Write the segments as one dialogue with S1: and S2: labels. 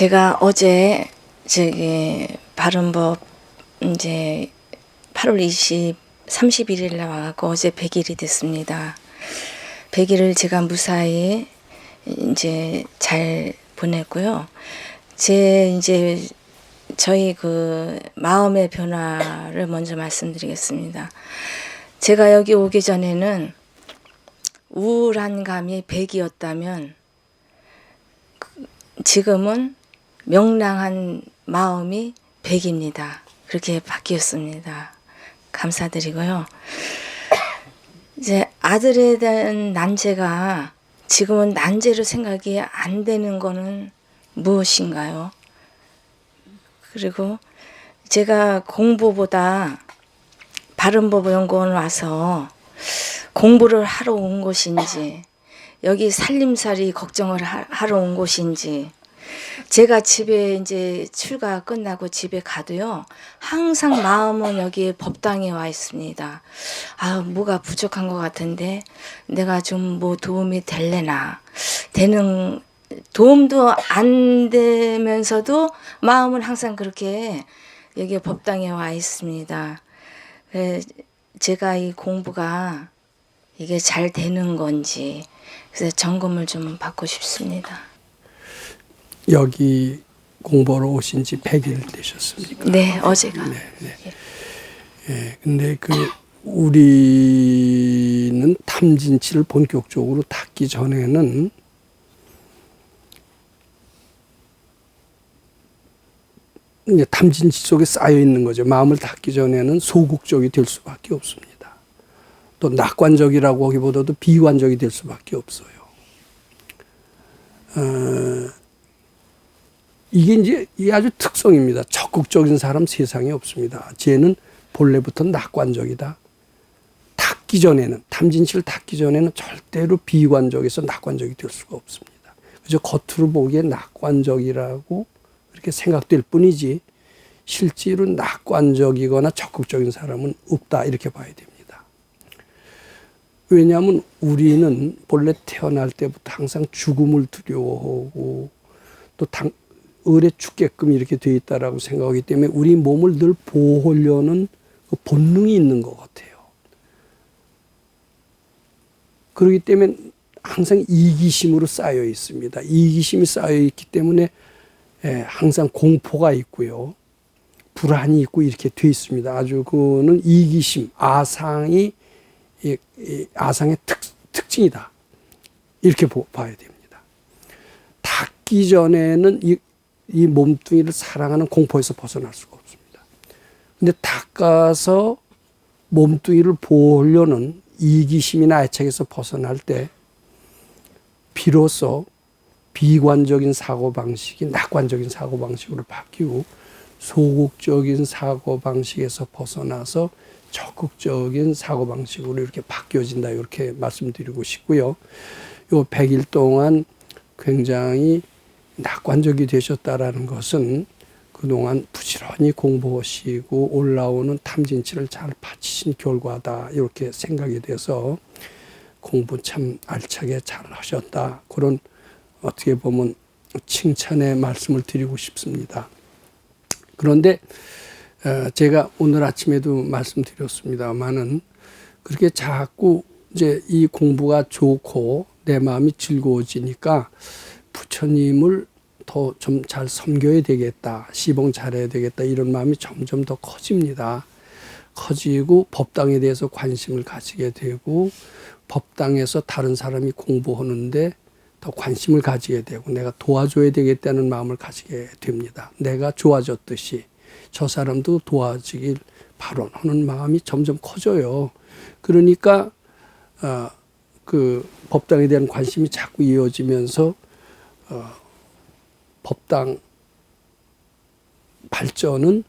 S1: 제가 어제 저기 바른법 이제 8월 20 31일 날 와갖고 어제 100일이 됐습니다. 100일을 제가 무사히 이제 잘 보냈고요. 제 이제 저희 그 마음의 변화를 먼저 말씀드리겠습니다. 제가 여기 오기 전에는 우울한 감이 100이었다면 지금은 명랑한 마음이 100입니다. 그렇게 바뀌었습니다. 감사드리고요. 이제 아들에 대한 난제가 지금은 난제로 생각이 안 되는 거는 무엇인가요? 그리고 제가 공부보다 바른법연구원 와서 공부를 하러 온 것인지 여기 살림살이 걱정을 하- 하러 온 곳인지 제가 집에 이제 출가 끝나고 집에 가도요 항상 마음은 여기 법당에 와 있습니다. 아 뭐가 부족한 것 같은데 내가 좀 뭐 도움이 될래나 되는 도움도 안 되면서도 마음은 항상 그렇게 여기 법당에 와 있습니다. 그래, 제가 이 공부가 이게 잘 되는 건지 그래서 점검을 좀 받고 싶습니다.
S2: 여기 공부하러 오신 지 100일 되셨습니까?
S1: 네, 어제가.
S2: 예, 근데 그 우리는 탐진치를 본격적으로 닦기 전에는 이제 탐진치 속에 쌓여 있는 거죠. 마음을 닦기 전에는 소극적이 될 수밖에 없습니다. 또 낙관적이라고 하기보다도 비관적이 될 수밖에 없어요. 어, 이게 이제 이 아주 특성입니다. 적극적인 사람 세상에 없습니다. 쟤는 본래부터 낙관적이다. 닦기 전에는 탐진치를 닦기 전에는 절대로 비관적에서 낙관적이 될 수가 없습니다. 그저 겉으로 보기에 낙관적이라고 그렇게 생각될 뿐이지 실제로 낙관적이거나 적극적인 사람은 없다 이렇게 봐야 됩니다. 왜냐하면 우리는 본래 태어날 때부터 항상 죽음을 두려워하고 또 당, 을에 죽게끔 이렇게 돼 있다라고 생각하기 때문에 우리 몸을 늘 보호하려는 그 본능이 있는 것 같아요. 그렇기 때문에 항상 이기심으로 쌓여 있습니다. 이기심이 쌓여 있기 때문에 예, 항상 공포가 있고요. 불안이 있고 이렇게 돼 있습니다. 아주 그는 이기심, 아상이 이, 이 아상의 특, 특징이다. 이렇게 보, 봐야 됩니다. 닿기 전에는 이, 이 몸뚱이를 사랑하는 공포에서 벗어날 수가 없습니다. 근데 닦아서 몸뚱이를 보호하려는 이기심이나 애착에서 벗어날 때 비로소 비관적인 사고방식이 낙관적인 사고방식으로 바뀌고 소극적인 사고방식에서 벗어나서 적극적인 사고방식으로 이렇게 바뀌어진다. 이렇게 말씀드리고 싶고요. 요 100일 동안 굉장히 낙관적이 되셨다라는 것은 그동안 부지런히 공부하시고 올라오는 탐진치를 잘 바치신 결과다. 이렇게 생각이 돼서 공부 참 알차게 잘 하셨다. 그런 어떻게 보면 칭찬의 말씀을 드리고 싶습니다. 그런데 어, 제가 오늘 아침에도 말씀드렸습니다만은 그렇게 자꾸 이제 이 공부가 좋고 내 마음이 즐거워지니까 부처님을 더 좀 잘 섬겨야 되겠다, 시봉 잘해야 되겠다 이런 마음이 점점 더 커집니다. 커지고 법당에 대해서 관심을 가지게 되고 법당에서 다른 사람이 공부하는데 더 관심을 가지게 되고 내가 도와줘야 되겠다는 마음을 가지게 됩니다. 내가 좋아졌듯이 저 사람도 도와주길 발언하는 마음이 점점 커져요. 그러니까 어, 그 법당에 대한 관심이 자꾸 이어지면서 어, 법당 발전은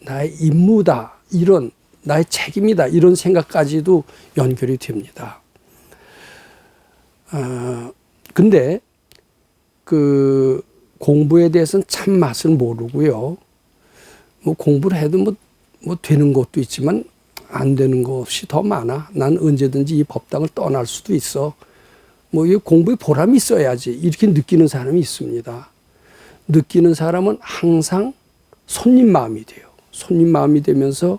S2: 나의 임무다 이런 나의 책임이다 이런 생각까지도 연결이 됩니다. 어, 근데 그 공부에 대해서는 참 맛을 모르고요. 뭐 공부를 해도 뭐, 뭐 되는 것도 있지만 안 되는 것이 더 많아. 난 언제든지 이 법당을 떠날 수도 있어. 뭐 이 공부에 보람이 있어야지. 이렇게 느끼는 사람이 있습니다. 느끼는 사람은 항상 손님 마음이 돼요. 손님 마음이 되면서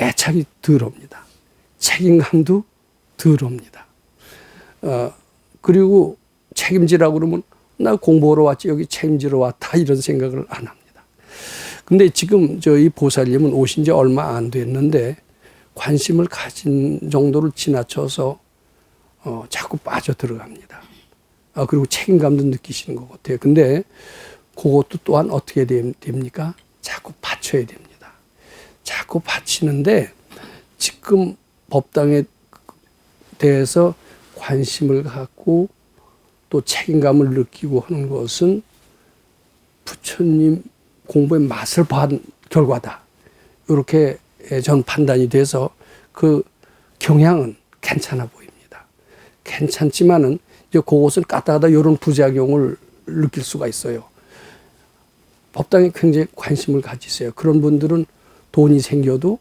S2: 애착이 덜 옵니다. 책임감도 덜 옵니다. 어, 그리고 책임지라고 그러면 나 공부하러 왔지 여기 책임지러 왔다 이런 생각을 안 합니다. 근데 지금 저희 보살님은 오신 지 얼마 안 됐는데 관심을 가진 정도를 지나쳐서 어, 자꾸 빠져 들어갑니다. 아, 그리고 책임감도 느끼시는 것 같아요. 근데 그것도 또한 어떻게 됨- 됩니까? 자꾸 바쳐야 됩니다. 자꾸 바치는데 지금 법당에 대해서 관심을 갖고 또 책임감을 느끼고 하는 것은 부처님 공부의 맛을 본 결과다. 이렇게 전 판단이 돼서 그 경향은 괜찮아 보입니다. 괜찮지만은 이제 그것을 까다하다 이런 부작용을 느낄 수가 있어요. 법당에 굉장히 관심을 가지세요. 그런 분들은 돈이 생겨도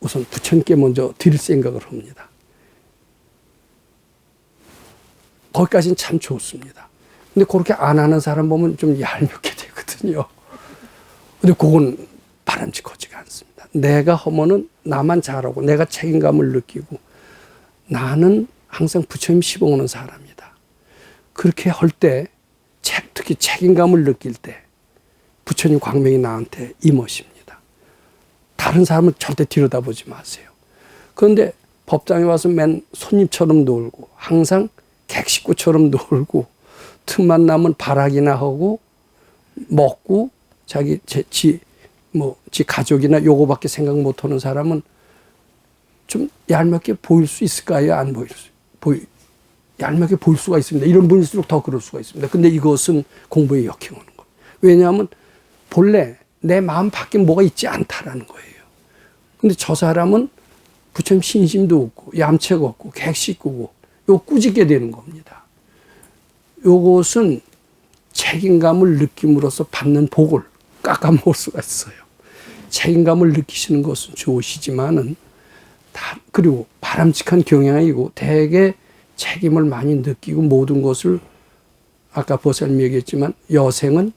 S2: 우선 부처님께 먼저 드릴 생각을 합니다. 거기까지는 참 좋습니다. 근데 그렇게 안 하는 사람 보면 좀 얄밉게 되거든요. 근데 그건 바람직하지가 않습니다. 내가 하면은 나만 잘하고 내가 책임감을 느끼고 나는 항상 부처님 시봉하는 사람이다. 그렇게 할 때 특히 책임감을 느낄 때 부처님 광명이 나한테 임하십니다. 다른 사람은 절대 들여다보지 마세요. 그런데 법당에 와서 맨 손님처럼 놀고 항상 객식구처럼 놀고 틈만 나면 발악이나 하고 먹고 자기 제, 지, 뭐, 지 가족이나 요거밖에 생각 못 하는 사람은 좀 얄밉게 보일 수 있을까요? 안 보일 수, 보이, 얄밉게 보일 수가 있습니다. 이런 분일수록 더 그럴 수가 있습니다. 근데 이것은 공부에 역행하는 거예요. 왜냐하면 본래 내 마음 밖에 뭐가 있지 않다라는 거예요. 근데 저 사람은 부처님 신심도 없고, 얌체가 없고, 객식구고, 요 꾸짖게 되는 겁니다. 요것은 책임감을 느낌으로써 받는 복을 깎아먹을 수가 있어요. 책임감을 느끼시는 것은 좋으시지만은 다 그리고 바람직한 경향이고 대개 책임을 많이 느끼고 모든 것을 아까 보살님 얘기했지만 여생은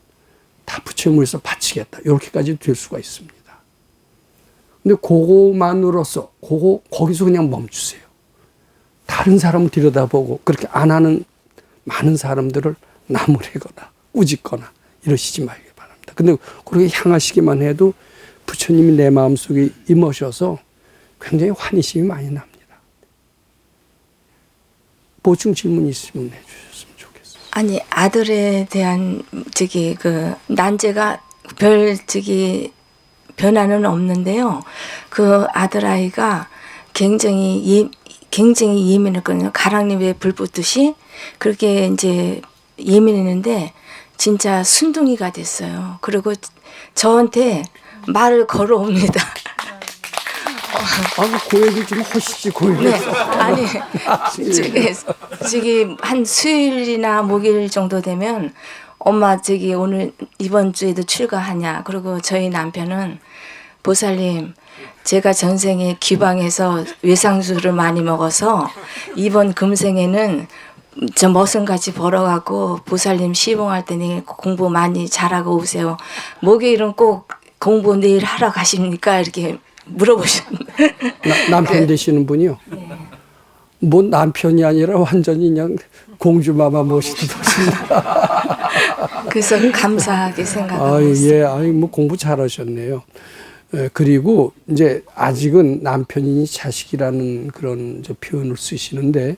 S2: 다 부처님으로서 바치겠다 이렇게까지 될 수가 있습니다. 근데 그거만으로서 그거 거기서 그냥 멈추세요. 다른 사람을 들여다보고 그렇게 안 하는 많은 사람들을 나무래거나 꾸짖거나 이러시지 말기 바랍니다. 근데 그렇게 향하시기만 해도 부처님이 내 마음속에 임하셔서 굉장히 환희심이 많이 납니다. 보충 질문 있으면 좋겠어요.
S1: 아니 아들에 대한 저기 그 난제가 별 저기 변화는 없는데요. 그 아들 아이가 굉장히 예, 굉장히 예민했거든요. 가랑잎에 불 붙듯이 그렇게 이제 예민했는데 진짜 순둥이가 됐어요. 그리고 저한테 말을 걸어옵니다.
S2: 아, 그 얘기 좀 하시지, 그 얘기.
S1: 네, 아니 저기 저기 한 수요일이나 목요일 정도 되면 엄마 저기 오늘 이번 주에도 출가하냐 그리고 저희 남편은 보살님 제가 전생에 귀방에서 외상수를 많이 먹어서 이번 금생에는 저 머슴같이 벌어갖고 보살님 시봉할 때니 공부 많이 잘하고 오세요. 목요일은 꼭 공부 내일 하러 가십니까? 이렇게 물어보셨는데
S2: 나- 남편 되시는 분이요. 뭐 남편이 아니라 완전히 그냥 공주마마 모시듯 하십니다.
S1: 그래서 감사하게 생각하고
S2: 아유,
S1: 있어요.
S2: 예, 아유, 뭐 공부 잘하셨네요. 에, 그리고 이제 아직은 남편이니 자식이라는 그런 이제 표현을 쓰시는데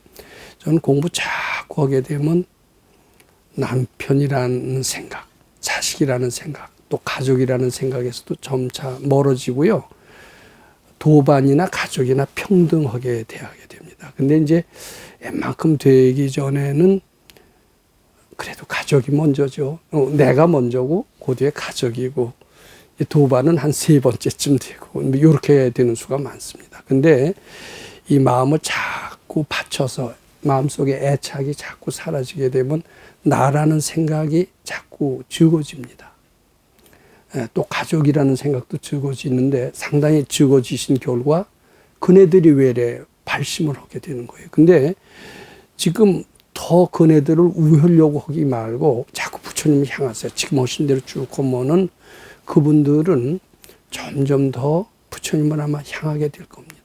S2: 저는 공부 자꾸 하게 되면 남편이라는 생각, 자식이라는 생각, 또 가족이라는 생각에서도 점차 멀어지고요. 도반이나 가족이나 평등하게 대하게 됩니다. 근데 이제 웬만큼 되기 전에는 그래도 가족이 먼저죠. 어, 내가 먼저고 그 뒤에 가족이고 이 도반은 한 세 번째쯤 되고 이렇게 되는 수가 많습니다. 근데 이 마음을 자꾸 받쳐서 마음속에 애착이 자꾸 사라지게 되면 나라는 생각이 자꾸 적어집니다. 예, 또 가족이라는 생각도 적어지는데 상당히 적어지신 결과 그네들이 외래 발심을 하게 되는 거예요. 근데 지금 더 그네들을 우회하려고 하기 말고 자꾸 부처님을 향하세요. 지금 하신 대로 쭉 하면은 그분들은 점점 더 부처님을 아마 향하게 될 겁니다.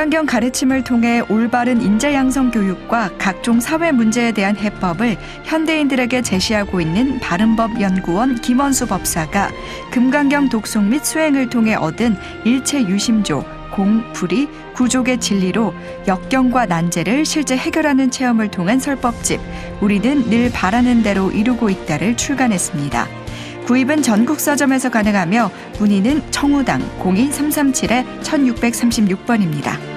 S3: 금강경 가르침을 통해 올바른 인재 양성 교육과 각종 사회 문제에 대한 해법을 현대인들에게 제시하고 있는 바른법 연구원 김원수 법사가 금강경 독송 및 수행을 통해 얻은 일체 유심조, 공, 불이, 구족의 진리로 역경과 난제를 실제 해결하는 체험을 통한 설법집 우리는 늘 바라는 대로 이루고 있다를 출간했습니다. 구입은 전국 서점에서 가능하며 문의는 청우당 02337-1636번입니다.